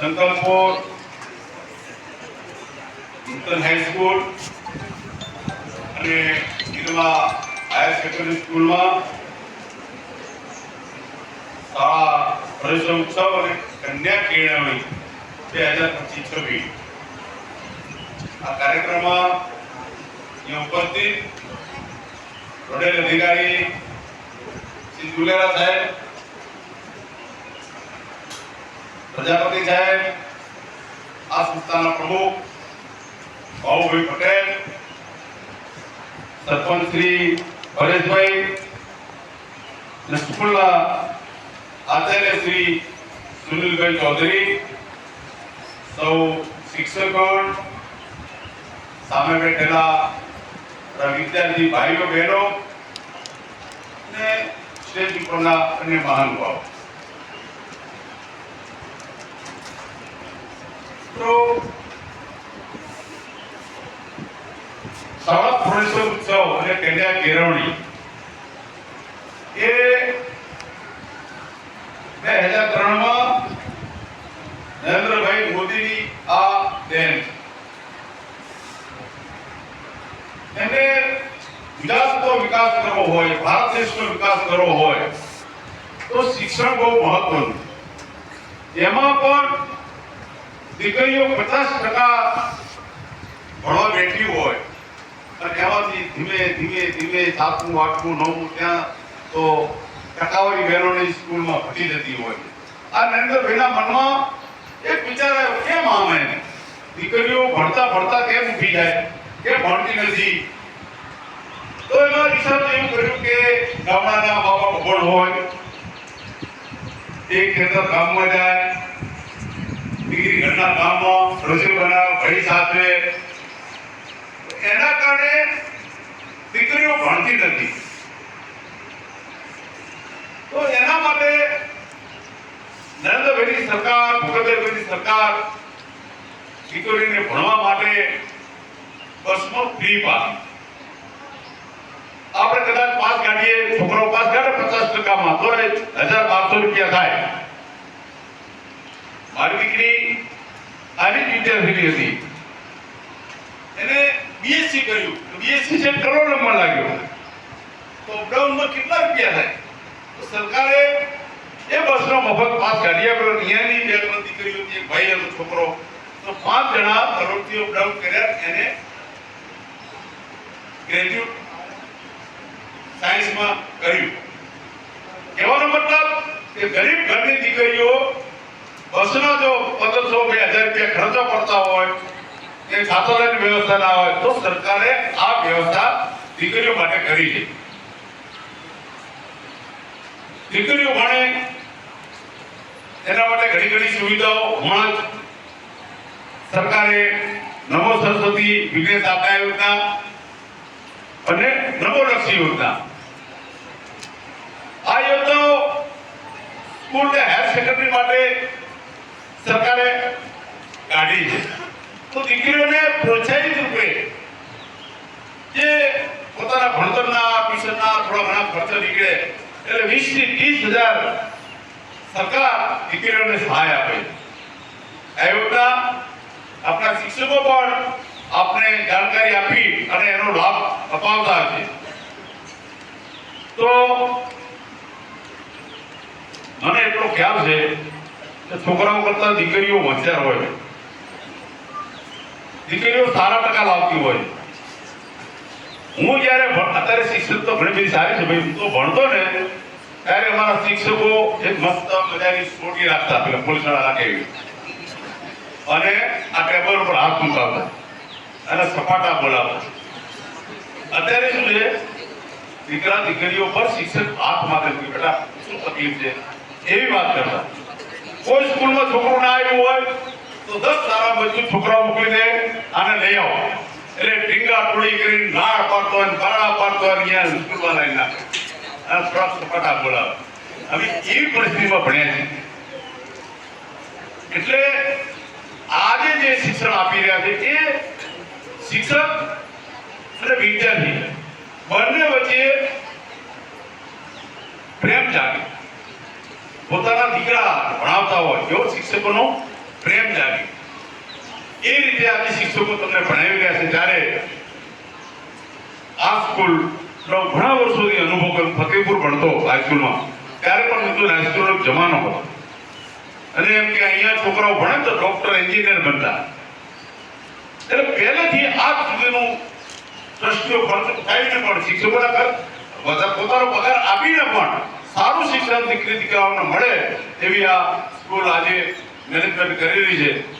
સંકલ્પોર નૂતન high school અને ગીરવા higher secondary સ્કૂલમાં શાળા પ્રવેશોત્સવ અને કન્યા કેળવણી બે હજાર પચીસ છવ્વીસ. આ કાર્યક્રમમાં ઉપસ્થિત વડેલ અધિકારી શ્રી દુલેરા સાહેબ પ્રજાપતિ સાહેબ, આ સંસ્થાના પ્રમુખ બાબુભાઈ પટેલ, સરપંચ શ્રી અને સ્કૂલના આચાર્ય શ્રી સુનિલભાઈ ચૌધરી, સૌ શિક્ષકગણ સામે બેઠેલા વિદ્યાર્થી ભાઈઓ બહેનો અને સ્ટેજ ઉપરના અન્ય મહાનુભાવો. તો પ્રવેશોત્સવ ઉત્સવ અને કન્યા કેળવણી એ બે હજાર ત્રણમાં નરેન્દ્રભાઈ મોદીની આ દેન એમને ગુજરાતનો વિકાસ કરવો હોય, ભારત દેશનો વિકાસ કરવો હોય, તો શિક્ષણ બહુ મહત્વનું એમાં પણ દીકરીઓ પચાસ ટકા ભણવા બેઠી હોય અને એમાંથી ધીમે ધીમે ધીમે સાતમું, આઠમું, નવમું ત્યાં તો ટકાવારી બહેનોની સ્કૂલમાં ભટી જતી હોય. આ નરેન્દ્રભાઈના મનમાં એક વિચાર આવ્યો, કેમ આમ દીકરીઓ ભણતા ભણતા કેમ ઊભી જાય કેમ ભણતી નથી? તો એમાં રિસર્ચ એવું કર્યું કે ગામડાના બાપા અભણ હોય એક ખેતર ગામમાં જાય દીકરી ગામમાં કામમાં બનાવ ભાઈ સાથે. એના કારણે દીકરીઓ ભણતી નથી. તો એના માટે નરેન્દ્રભાઈની સરકાર ભૂપેન્દ્રભાઈની સરકાર દીકરીને ભણવા માટે બસમાં ફ્રી પાસ આપણે કદાચ પાસ કાઢીએ છોકરો પાસ કાઢે, પચાસ ટકામાં તો હજાર બારસો રૂપિયા થાય મારી દીકરી આની રીતે વિદ્યાર્થીની હતી. એને બીએસસી કર્યું. બીએસસી છે કરોડ નંબર લાગ્યો. તો અપડાઉનમાં કેટલા રૂપિયા થાય? તો સરકારે એ બસનો મફત પાસ કાઢી આપ્યો અહીંયાની બે કરી હતી એક ભાઈ અને છોકરો. તો પાંચ જણા કરોડથી અપડાઉન કર્યા એને ગ્રેજ્યુએટ સાયન્સમાં કર્યું. કહેવાનો મતલબ કે ગરીબ ઘરની દીકરીઓ બસનો જો પંદરસો બે હજાર રૂપિયા ખર્ચો પડતા હોય કે છાત્રાલયની વ્યવસ્થા ના હોય, તો સરકારે આ વ્યવસ્થા દીકરીઓ માટે કરી છે. દીકરીઓ ભણે એના માટે ઘણી ઘણી સુવિધાઓ હમણાં સરકારે નમો સરસ્વતી વિજ્ઞાન દાતા યોજના અને નમો લક્ષી યોજના. આ યોજનાઓ સ્કૂલ ને હાયર સેકન્ડરી માટે સરકારે કાઢી છે તો દીકરીઓને પ્રોત્સાહિત રૂપે જે પોતાના ભણતરના, ટ્યુશનના થોડા ઘણા ખર્ચ નીકળે, એટલે વીસથી ત્રીસ હજાર સરકાર દીકરીઓને સહાય આપે છે. આ આપણા શિક્ષકો પણ આપને જાણકારી આપી અને એનો લાભ અપાવતા છે તો મને એટલો ખ્યાલ છે છોકરાઓ કરતા દીકરીઓ હોશિયાર હોય. દીકરીઓ સારા ટકા લાવતી હોય. હું જ્યારે અત્યારે શિક્ષક તો ઘણી બધી સારી છે, ભાઈ, હું તો ભણતો ને, ત્યારે અમારા શિક્ષકો એક મસ્ત મજાની સ્ટોરી રાખતા, પેલા પોલીસવાળા રાખે અને આ ટેબલ ઉપર હાથ મુકાવતા અને સપાટા બોલાવતા. અત્યારે શું છે? દીકરા દીકરીઓ પર શિક્ષક હાથ માગે બેટા, શું તકલીફ છે? એવી વાત કરતા. કોઈ સ્કૂલમાં છોકરું ના આવ્યું હોય, તો દસ સારા મજબૂત છોકરાઓ મોકલી દે આને લઈ આવો. એટલે ઢીંગા ટોળી કરીને નાળ પાડતો હોય ને પાડતો હોય અહીંયા સ્કૂલમાં લઈ નાખે. અને થોડા સપાટા બોલાવે. હવે એવી પરિસ્થિતિમાં ભણ્યા છે એટલે આજે જે શિક્ષણ આપી રહ્યા છે, એ શિક્ષક અને વિદ્યાર્થી બંને વચ્ચે પ્રેમ જાગે. પોતાના દીકરા ભણાવતા હોય એવો શિક્ષકોનો પ્રેમ જાગે. એ રીતે આજે શિક્ષકો તમને ભણાવી રહ્યા છે ત્યારે આ સ્કૂલ ઘણા વર્ષોથી અનુભવ કર્યો ફતેપુર ભણતો હાઈસ્કૂલમાં ત્યારે પણ મિત્રો હાઈસ્કૂલનો જમાનો હતો. અને એમ કે અહીંયા છોકરાઓ ભણે તો ડોક્ટર એન્જિનિયર બનતા. એટલે પહેલેથી આજ સુધીનું ટ્રસ્ટીઓ ખર્ચ થાય પણ શિક્ષકોના કર પોતાનો પગાર આપીને પણ સારું શિક્ષણ દીકરી દીકરાઓને મળે એવી આ સ્કૂલ આજે મેનેજમેન્ટ કરી રહી છે.